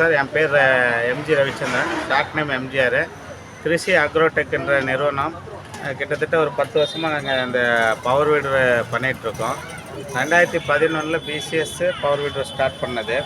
Sir என் பேர் MG Ravichandran. Short name MGR Krishi அக்ரோடெக்ன்ற நிறுவனம். கிட்டத்தட்ட ஒரு பத்து வருஷமாக நாங்கள் இந்த பவர் வீடு பண்ணிகிட்ருக்கோம் ரெண்டாயிரத்தி பதினொன்றில் பிசிஎஸ் பவர் வீடு ஸ்டார்ட் பண்ணது.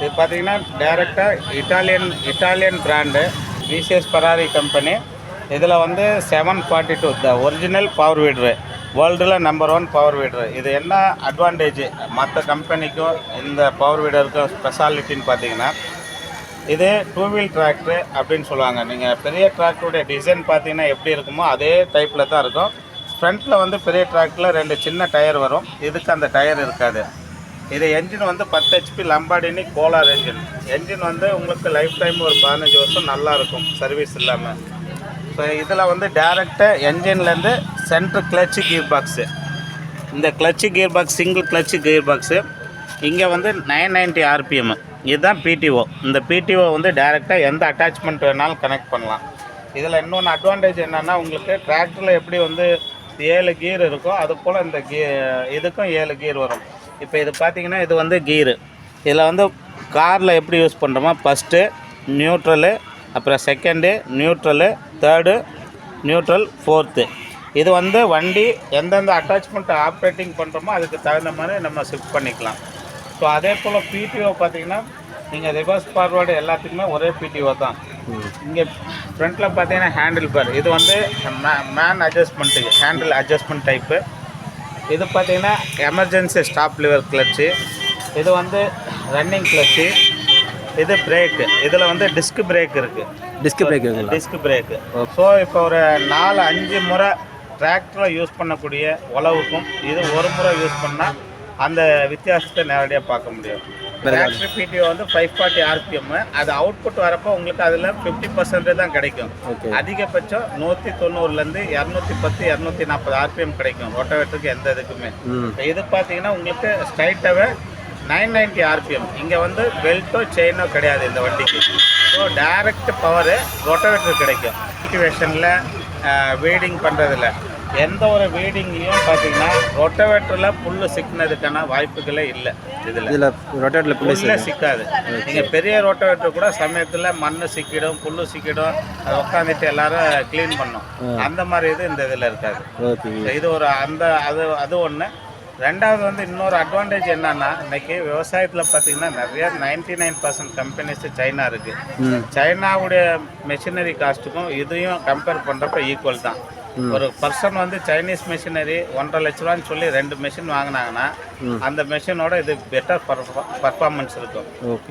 இது பார்த்தீங்கன்னா டைரெக்டாக Italian Italian brand BCS Ferrari company இதில் வந்து seven forty two the original power weeder வேர்ல்டில் நம்பர் ஒன் பவர் வீடரு. இது என்ன அட்வான்டேஜ் மற்ற கம்பெனிக்கும் இந்த பவர் வீடருக்கும் ஸ்பெஷாலிட்டின்னு பார்த்தீங்கன்னா இது டூ வீல் டிராக்டர் அப்படின்னு சொல்லுவாங்க. நீங்கள் பெரிய டிராக்டருடைய டிசைன் பார்த்தீங்கன்னா எப்படி இருக்குமோ அதே டைப்பில் தான் இருக்கும். ஃப்ரண்ட்டில் வந்து பெரிய டிராக்டரில் ரெண்டு சின்ன டயர் வரும். இதுக்கு அந்த டயர் இருக்காது. இது என்ஜின் வந்து பத்து HP Lombardini Kohler engine engine வந்து உங்களுக்கு லைஃப் டைம் ஒரு பதினஞ்சு வருஷம் நல்லாயிருக்கும் சர்வீஸ் இல்லாமல் ஸோ இதில் வந்து டேரெக்டாக என்ஜின்லேருந்து சென்ட்ரு கிளச்சு கியர் பாக்ஸு இந்த clutch gear box single clutch gear box இங்கே வந்து நைன் நைன்ட்டி ஆர்பிஎம்மு இதுதான் பிடிஓ இந்த பிடிஓ வந்து டேரெக்டாக எந்த அட்டாச்மெண்ட் வேணாலும் கனெக்ட் பண்ணலாம். இதில் இன்னொன்று அட்வான்டேஜ் என்னென்னா உங்களுக்கு டிராக்டரில் எப்படி வந்து ஏழு கீர் இருக்கோ அது போல் இந்த கீ இதுக்கும் ஏழு கீர் வரும். இப்போ இது பார்த்தீங்கன்னா இது வந்து கீரு இதில் வந்து காரில் எப்படி யூஸ் பண்ணுறோமோ ஃபஸ்ட்டு நியூட்ரலு அப்புறம் second neutral third neutral fourth இது வந்து வண்டி எந்தெந்த அட்டாச்மெண்ட் ஆப்ரேட்டிங் பண்ணுறோமோ அதுக்கு தகுந்த மாதிரி நம்ம ஷிஃப்ட் பண்ணிக்கலாம். ஸோ அதே போல் பிடிஓ பார்த்தீங்கன்னா நீங்கள் ரிவர்ஸ் ஃபார்வர்டு எல்லாத்துக்குமே ஒரே பிடிஓ தான். இங்கே ஃப்ரண்ட்டில் பார்த்தீங்கன்னா ஹேண்டில் பார் இது வந்து மேன் அட்ஜஸ்ட்மெண்ட்டுக்கு ஹேண்டில் அட்ஜஸ்ட்மெண்ட் டைப்பு இது பார்த்தீங்கன்னா எமர்ஜென்சி ஸ்டாப் லிவர் கிளச்சு இது வந்து ரன்னிங் கிளச்சு இது பிரேக்கு இதில் வந்து டிஸ்க் பிரேக் இருக்குது disc brake disc brake so இப்போ ஒரு நாலு அஞ்சு முறை டிராக்டரில் யூஸ் பண்ணக்கூடிய உழவுக்கும் இது ஒரு முறை யூஸ் பண்ணால் அந்த வித்தியாசத்தை நேரடியாக பார்க்க முடியும். டிராக்டர் பிடிஓ வந்து ஃபைவ் ஃபார்ட்டி ஆர்பிஎம் அது அவுட்புட் வரப்போ உங்களுக்கு அதில் ஃபிஃப்டி பர்சன்டேஜ் தான் கிடைக்கும். அதிகபட்சம் நூற்றி தொண்ணூறுலேருந்து இரநூத்தி பத்து இரநூத்தி நாற்பது ஆர்பிஎம் கிடைக்கும். ரொட்டவேட்டருக்கு எந்த இதுக்குமே. இது பார்த்தீங்கன்னா உங்களுக்கு ஸ்ட்ரைட்டாகவே நைன் நைன்ட்டி ஆர்பிஎம் இங்கே வந்து பெல்ட்டோ செயினோ கிடையாது இந்த வண்டிக்கு. ஸோ டைரக்ட் பவரு ரொட்டவேட்டர் கிடைக்கும். ஆக்டிவேஷனில் வீடிங் பண்ணுறதுல எந்த ஒரு வீடிங்லேயும் பார்த்தீங்கன்னா ரொட்டவேட்டரில் புல்லு சிக்கினதுக்கான வாய்ப்புகளே இல்லை இதில். இதில் ரொட்டேட்டில் பிள்ளை புல்ல சிக்காது. நீங்கள் பெரிய ரோட்டோவேட்டர் கூட சமயத்தில் மண் சிக்கிடும் புல்லு சிக்கிடும் அதை உட்காந்துட்டு எல்லாரும் க்ளீன் பண்ணும். அந்த மாதிரி இது இந்த இதில் இருக்காது. இது ஒரு அந்த அது அது ஒன்று ரெண்டாவது வந்து இன்னொரு அட்வான்டேஜ் என்னன்னா இன்னைக்கு விவசாயத்தில் பார்த்தீங்கன்னா நிறைய ninety nine percent companies China இருக்கு. சைனாவுடைய மெஷினரி காஸ்ட்டுக்கும் இதையும் கம்பேர் பண்ணுறப்ப ஈக்குவல் தான். ஒரு பர்சன் வந்து சைனீஸ் மெஷினரி ஒன்றரை லட்ச ரூபான்னு சொல்லி ரெண்டு மெஷின் வாங்கினாங்கன்னா அந்த மெஷினோட இது பெட்டர் பர்ஃபார்மன்ஸ் இருக்கும்.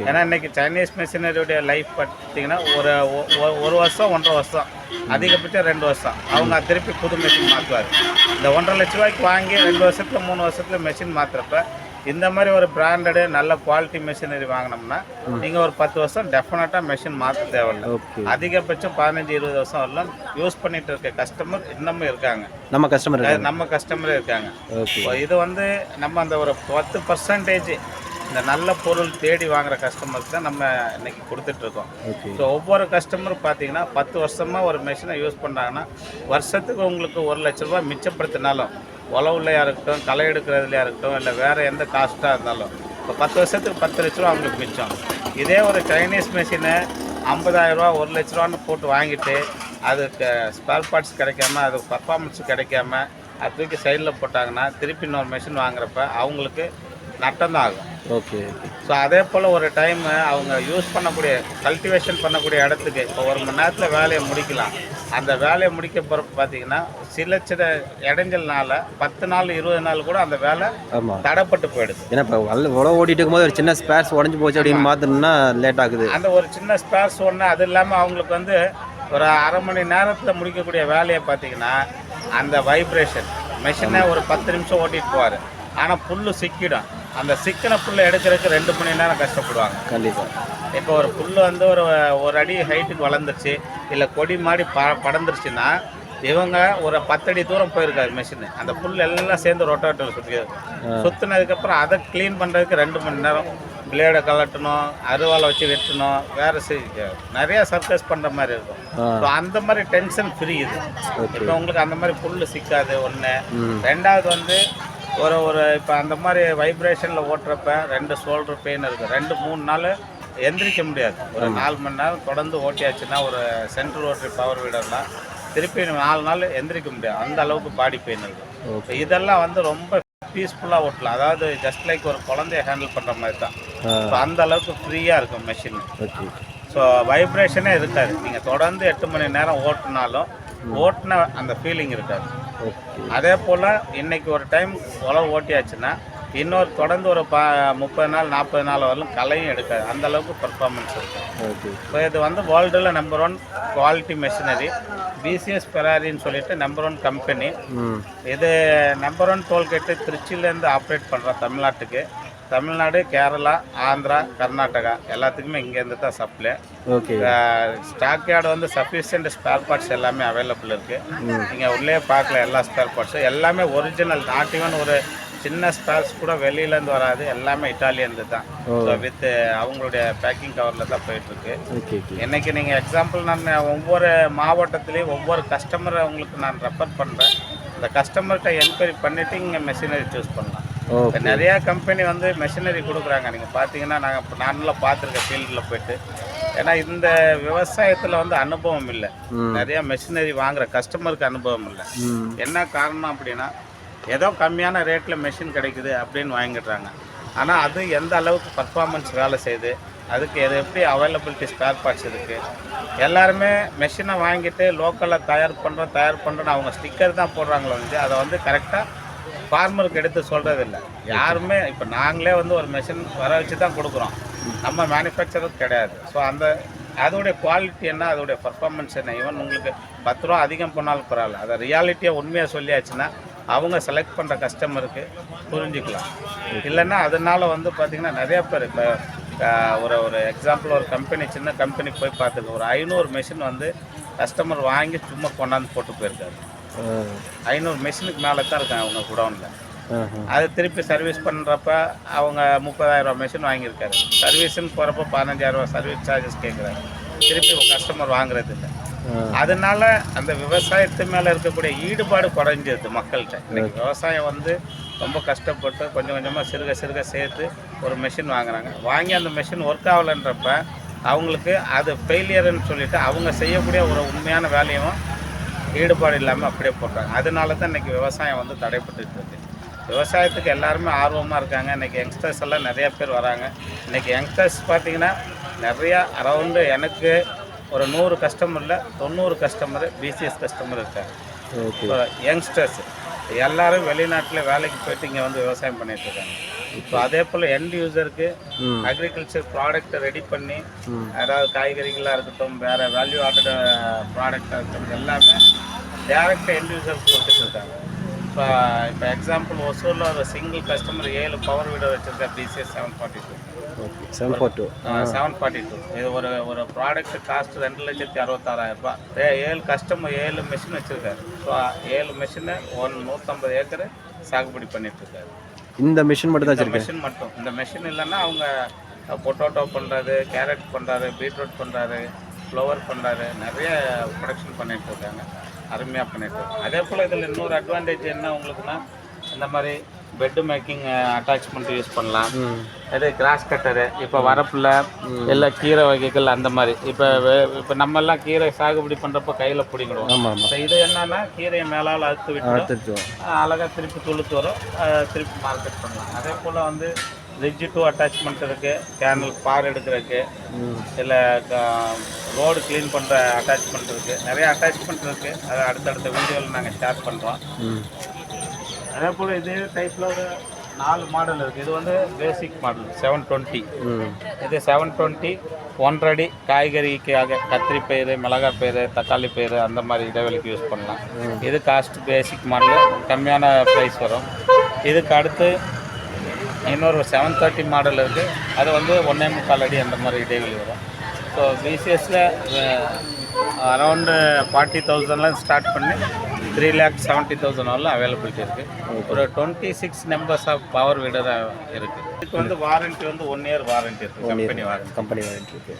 ஏன்னா இன்னைக்கு சைனீஸ் மிஷினரியுடைய லைஃப் பார்த்தீங்கன்னா ஒரு ஒரு வருஷம் ஒன்றரை வருஷம். அதிகபட்சம் ரெண்டு வருஷம். அவங்க திருப்பி புது மிஷின் மாற்றுவார் இந்த ஒன்றரை லட்ச ரூபாய்க்கு வாங்கி ரெண்டு வருஷத்துல மூணு வருஷத்துல மிஷின் மாற்றுறப்ப இந்த மாதிரி ஒரு பிராண்டடு நல்ல குவாலிட்டி மிஷினரி வாங்கினோம்னா நீங்கள் ஒரு பத்து வருஷம் டெஃபினட்டாக மிஷின் மாற்ற தேவையில்லை. அதிகபட்சம் பதினஞ்சு இருபது வருஷம் வரலாம். யூஸ் பண்ணிட்டு இருக்க கஸ்டமர் இன்னமும் இருக்காங்க. நம்ம கஸ்டமர் நம்ம கஸ்டமரே இருக்காங்க. இது வந்து நம்ம அந்த ஒரு பத்து பர்சன்டேஜ் இந்த நல்ல பொருள் தேடி வாங்குற கஸ்டமருக்கு தான் நம்ம இன்னைக்கு கொடுத்துட்ருக்கோம் ஸோ ஒவ்வொரு கஸ்டமரும் பார்த்தீங்கன்னா பத்து வருஷமாக ஒரு மிஷினை யூஸ் பண்ணுறாங்கன்னா வருஷத்துக்கு உங்களுக்கு ஒரு லட்ச ரூபாய் மிச்சப்படுத்தினாலும் உழவுலையாக இருக்கட்டும் களை எடுக்கிறதுலையா இருக்கட்டும் இல்லை வேறு எந்த காஸ்ட்டாக இருந்தாலும். இப்போ பத்து வருஷத்துக்கு பத்து லட்ச ரூபா அவங்களுக்கு மிச்சம். இதே ஒரு சைனீஸ் மிஷினை ஐம்பதாயிரரூவா ஒரு லட்ச ரூபான்னு போட்டு வாங்கிட்டு அதுக்கு ஸ்பேர் பார்ட்ஸ் கிடைக்காம அது பர்ஃபார்மன்ஸ் கிடைக்காம அது தூக்கி சைடில் போட்டாங்கன்னா திருப்பி இன்னொரு மிஷின் வாங்குறப்ப அவங்களுக்கு நட்டம் தான் ஆகும். ஓகே. ஸோ அதே போல் ஒரு டைம் அவங்க யூஸ் பண்ணக்கூடிய கல்டிவேஷன் பண்ணக்கூடிய இடத்துக்கு இப்போ ஒரு மணி நேரத்தில் வேலையை முடிக்கலாம். அந்த வேலையை முடிக்க போகிறப்ப பார்த்தீங்கன்னா சில சில இடைஞ்சல்னால பத்து நாள் இருபது நாள் கூட அந்த வேலை ஆமாம் தடைப்பட்டு போயிடுது. ஏன்னா இப்போ வல்ல உழவு ஓட்டிட்டு இருக்கும்போது ஒரு சின்ன ஸ்பேர்ஸ் உடஞ்சி போச்சு அப்படின்னு மாற்றணும்னா லேட் ஆகுது. அந்த ஒரு சின்ன ஸ்பேர்ஸ் ஒன்று அது இல்லாமல் அவங்களுக்கு வந்து ஒரு அரை மணி நேரத்தில் முடிக்கக்கூடிய வேலையை பார்த்தீங்கன்னா அந்த வைப்ரேஷன் மெஷினை ஒரு பத்து நிமிஷம் ஓட்டிட்டு போவார். ஆனால் புல்லு சிக்கிடும். அந்த சிக்கின புல்லை எடுக்கிறதுக்கு ரெண்டு மணி நேரம் கஷ்டப்படுவாங்க. கண்டிப்பாக இப்போ ஒரு புல் வந்து ஒரு ஒரு அடி ஹைட்டுக்கு வளர்ந்துருச்சு இல்லை கொடி மாடி ப படர்ந்துருச்சுன்னா இவங்க ஒரு பத்தடி தூரம் போயிருக்காது மிஷின் அந்த புல் எல்லாம் சேர்ந்து ரொட்டேட்டர் சுற்றி சுற்றினதுக்கப்புறம் அதை க்ளீன் பண்ணுறதுக்கு ரெண்டு மணி நேரம். பிளேடை கலட்டணும் அருவாளை வச்சு வெட்டணும் வேறு நிறைய சர்க்கஸ் பண்ணுற மாதிரி இருக்கும். ஸோ அந்த மாதிரி டென்ஷன் ஃப்ரீ இது. இப்போ உங்களுக்கு அந்த மாதிரி புல் சிக்காது ஒன்று ரெண்டாவது வந்து ஒரு ஒரு இப்போ அந்த மாதிரி வைப்ரேஷனில் ஓட்டுறப்ப ரெண்டு ஷோல்டர் பெயின் இருக்குது ரெண்டு மூணு நாள் எந்திரிக்க முடியாது. ஒரு நாலு மணி நேரம் தொடர்ந்து ஓட்டியாச்சுன்னா ஒரு சென்ட்ரல் ரோட்டரி பவர் வீடர்லாம் திருப்பி நாலு நாள் எந்திரிக்க முடியாது. அந்த அளவுக்கு பாடி பெயின் இருக்கும் ஓகே இதெல்லாம் வந்து ரொம்ப பீஸ்ஃபுல்லாக ஓட்டலாம். அதாவது ஜஸ்ட் லைக் ஒரு குழந்தைய ஹேண்டில் பண்ணுற மாதிரி தான். ஸோ அந்த அளவுக்கு ஃப்ரீயாக இருக்கும் மெஷின் ஸோ வைப்ரேஷனே இருக்காது. நீங்கள் தொடர்ந்து எட்டு மணி நேரம் ஓட்டினாலும் ஓட்டின அந்த ஃபீலிங் இருக்காது. அதே போல் இன்னைக்கு ஒரு டைம் உழவு ஓட்டியாச்சுன்னா இன்னொரு தொடர்ந்து ஒரு ப முப்பது நாள் நாற்பது நாள் வரலும் கலையும் எடுக்காது. அந்த அளவுக்கு பர்ஃபார்மன்ஸ் இருக்கும் ஸோ இது வந்து வேர்ல்டில் number one quality machinery PCS பெராரின்னு சொல்லிட்டு நம்பர் ஒன் கம்பெனி இது நம்பர் ஒன் டோல்கேட்டு திருச்சியிலேருந்து ஆப்ரேட் பண்ணுறோம் தமிழ்நாட்டுக்கு. தமிழ்நாடு கேரளா ஆந்திரா கர்நாடகா எல்லாத்துக்குமே இங்கேருந்து தான் சப்ளை ஓகே ஸ்டாக் யார்டு வந்து சஃபிஷியன்ட் ஸ்பேர் பார்ட்ஸ் எல்லாமே அவைலபிள் இருக்குது நீங்கள் உள்ளே பார்க்கல எல்லா ஸ்பேர் பார்ட்ஸும் எல்லாமே ஒரிஜினல் நாட் ஈவன் ஒரு சின்ன ஸ்பேர்ஸ் கூட வெளியிலேருந்து வராது. எல்லாமே இட்டாலியன்து தான். ஸோ வித் அவங்களுடைய பேக்கிங் கவரில் தான் போயிட்டுருக்கு இன்னைக்கு நீங்கள் எக்ஸாம்பிள் நான் ஒவ்வொரு மாவட்டத்துலேயும் ஒவ்வொரு கஸ்டமரை உங்களுக்கு நான் ரெஃபர் பண்ணுறேன் இந்த கஸ்டமர்கிட்ட என்கொயரி பண்ணிவிட்டு இங்கே மெஷினரி சூஸ் பண்ணலாம். இப்போ நிறையா கம்பெனி வந்து மெஷினரி கொடுக்குறாங்க. நீங்கள் பார்த்தீங்கன்னா நாங்கள் இப்போ நான்லாம் பார்த்துருக்கேன் ஃபீல்டில் போயிட்டு. ஏன்னா இந்த விவசாயத்தில் வந்து அனுபவம் இல்லை. நிறையா மெஷினரி வாங்குற கஸ்டமருக்கு அனுபவம் இல்லை. என்ன காரணம் அப்படின்னா ஏதோ கம்மியான ரேட்டில் மெஷின் கிடைக்குது அப்படின்னு வாங்கிடுறாங்க. ஆனால் அது எந்த அளவுக்கு பர்ஃபார்மன்ஸ் வேலை செய்யுது? அதுக்கு எது எப்படி அவைலபிலிட்டி ஸ்பேர் பார்ட்ஸ் இருக்குது எல்லாருமே மெஷினை வாங்கிட்டு லோக்கலில் தயார் பண்ணுறோம் தயார் பண்ணுறோன்னு அவங்க ஸ்டிக்கர் தான் போடுறாங்களோ வந்து அதை வந்து கரெக்டாக ஃபார்மருக்கு எடுத்து சொல்கிறது இல்லை யாருமே இப்போ நாங்களே வந்து ஒரு மெஷின் வர வச்சு தான் கொடுக்குறோம். நம்ம மேனுஃபேக்சரும் கிடையாது. ஸோ அந்த அதோடைய குவாலிட்டி என்ன அதோடைய பர்ஃபார்மன்ஸ் என்ன? ஈவன் உங்களுக்கு பத்து ரூபா அதிகம் பண்ணாலும் பரவாயில்ல. அதை ரியாலிட்டியாக உண்மையாக சொல்லியாச்சுன்னா அவங்க செலக்ட் பண்ணுற கஸ்டமருக்கு புரிஞ்சுக்கலாம். இல்லைன்னா அதனால வந்து பார்த்திங்கன்னா நிறைய பேர் இப்போ ஒரு ஒரு எக்ஸாம்பிள் ஒரு கம்பெனி சின்ன கம்பெனி போய் பார்த்துக்க ஒரு ஐநூறு மிஷின் வந்து கஸ்டமர் வாங்கி சும்மா கொண்டாந்து போட்டு போயிருக்காரு. ஐநூறு மெஷினுக்கு மேலே தான் இருக்காங்க அவங்க குடோனில் ஆஹா. அது திருப்பி சர்வீஸ் பண்ணுறப்ப அவங்க முப்பதாயிரரூவா மிஷின் வாங்கியிருக்காரு. சர்வீஸ்ன்னு போகிறப்ப பதினஞ்சாயிரரூவா சர்வீஸ் சார்ஜஸ் கேட்குறாரு திருப்பி கஸ்டமர் வாங்குறது இல்லை. அதனால அந்த விவசாயத்து மேலே இருக்கக்கூடிய ஈடுபாடு குறைஞ்சிருது மக்கள்கிட்ட. இன்னைக்கு விவசாயம் வந்து ரொம்ப கஷ்டப்பட்டு கொஞ்சம் கொஞ்சமாக சிறுக சிறுக சேர்த்து ஒரு மெஷின் வாங்குறாங்க. வாங்கி அந்த மெஷின் ஒர்க் ஆகலைன்றப்ப அவங்களுக்கு அது ஃபெயிலியர்னு சொல்லிட்டு அவங்க செய்யக்கூடிய ஒரு உண்மையான வேலையும் ஈடுபாடு இல்லாமல் அப்படியே போடுறாங்க. அதனால தான் இன்றைக்கி விவசாயம் வந்து தடைப்பட்டுட்டு இருக்கு. விவசாயத்துக்கு எல்லாருமே ஆர்வமாக இருக்காங்க. இன்றைக்கி யங்ஸ்டர்ஸ் எல்லாம் நிறைய பேர் வராங்க. இன்றைக்கி யங்ஸ்டர்ஸ் பார்த்தீங்கன்னா நிறையா அரௌண்டு எனக்கு ஒரு நூறு கஸ்டமரில் தொண்ணூறு கஸ்டமர் பிசிஎஸ் கஸ்டமர் இருக்காங்க. யங்ஸ்டர்ஸ் எல்லாரும் வெளிநாட்டில் வேலைக்கு போயிட்டு இங்கே வந்து விவசாயம் பண்ணிட்டு இருக்காங்க. இப்போ அதே போல் எண்ட் யூசருக்கு அக்ரிகல்ச்சர் ப்ராடக்ட்டை ரெடி பண்ணி அதாவது காய்கறிகளாக இருக்கட்டும் வேறு வேல்யூ ஆர்டர் ப்ராடக்டாக இருக்கட்டும் எல்லாமே டேரெக்டாக எண்ட் யூசருக்கு கொடுத்துட்டு இருக்காங்க. இப்போ இப்போ எக்ஸாம்பிள் ஒசூரில் ஒரு சிங்கிள் கஸ்டமர் ஏழு பவர் வீடர் வச்சுருக்கா PCS seven forty two okay seven four two seven forty two இது ஒரு ஒரு ப்ராடக்ட் காஸ்ட் ரெண்டு லட்சத்தி அறுபத்தாறாயிரம் ரூபாய். ஏழு கஸ்டமர் ஏழு மிஷின் வச்சுருக்காரு. ஸோ ஏழு மிஷினு ஒன் நூற்றம்பது ஏக்கர் சாகுபடி பண்ணிட்டு இருக்காரு இந்த மிஷின் மட்டும் தான் மிஷின் மட்டும். இந்த மிஷின் இல்லைன்னா அவங்க பொட்டோட்டோ பண்ணுறாரு கேரட் பண்ணுறாரு பீட்ரூட் பண்ணுறாரு ஃப்ளவர் பண்ணுறாரு நிறைய ப்ரொடக்ஷன் பண்ணிட்டு இருக்காங்க அருமையாக பண்ணிட்டு இருக்காங்க அதே போல் இதில் இன்னொரு அட்வான்டேஜ் என்ன உங்களுக்குன்னா இந்த மாதிரி பெட்டு மேக்கிங் அட்டாச்மெண்ட் யூஸ் பண்ணலாம். இது கிராஸ் கட்டரு இப்போ வரப்பில் எல்லா கீரை வகைகள் அந்த மாதிரி. இப்போ இப்போ நம்ம எல்லாம் கீரை சாகுபடி பண்ணுறப்ப கையில் பிடிங்கிடுவோம். இப்போ இது என்னன்னா கீரையை மேலால் அறுத்து விட்டு அழகாக திருப்பி துளுத்து வரும். திருப்பி மார்க்கெட் பண்ணலாம். அதே போல் வந்து ரிட்ஜி டூ அட்டாச்மெண்ட் இருக்குது கேனல் பார் எடுக்கிறதுக்கு. இல்லை ரோடு க்ளீன் பண்ணுற அட்டாச்மெண்ட் இருக்குது நிறைய அட்டாச்மெண்ட் இருக்குது அதை அடுத்தடுத்த வீடியோவில் நாங்கள் ஷேர் பண்ணுறோம் அதே போல் இதே டைப்பில் ஒரு நாலு மாடல் இருக்குது இது வந்து பேசிக் மாடல் செவன் டுவெண்ட்டி இது செவன் டுவெண்ட்டி ஒன்றரை காய்கறிக்காக கத்திரி பயிறு மிளகாய் பயிறு தக்காளி பயிறு அந்த மாதிரி இடைவெளிக்கு யூஸ் பண்ணலாம். இது காஸ்ட் பேசிக் மாடல் கம்மியான ப்ரைஸ் வரும். இதுக்கு அடுத்து இன்னொரு செவன் தேர்ட்டி மாடல் இருக்குது அது வந்து ஒன்றே முக்கால் அடி அந்த மாதிரி இடைவெளி வரும். ஸோ பிசிஎஸ்சில் அரௌண்டு ஃபார்ட்டி தௌசண்ட்லாம் ஸ்டார்ட் பண்ணி த்ரீ லேக் செவன்ட்டி தௌசண்ட் வரலாம் அவைலபிலிட்டி இருக்குது ஒரு twenty six numbers of power weeder இருக்குது இதுக்கு வந்து வாரண்ட்டி வந்து ஒன் இயர் வாரண்ட்டி இருக்குது company warranty company warranty okay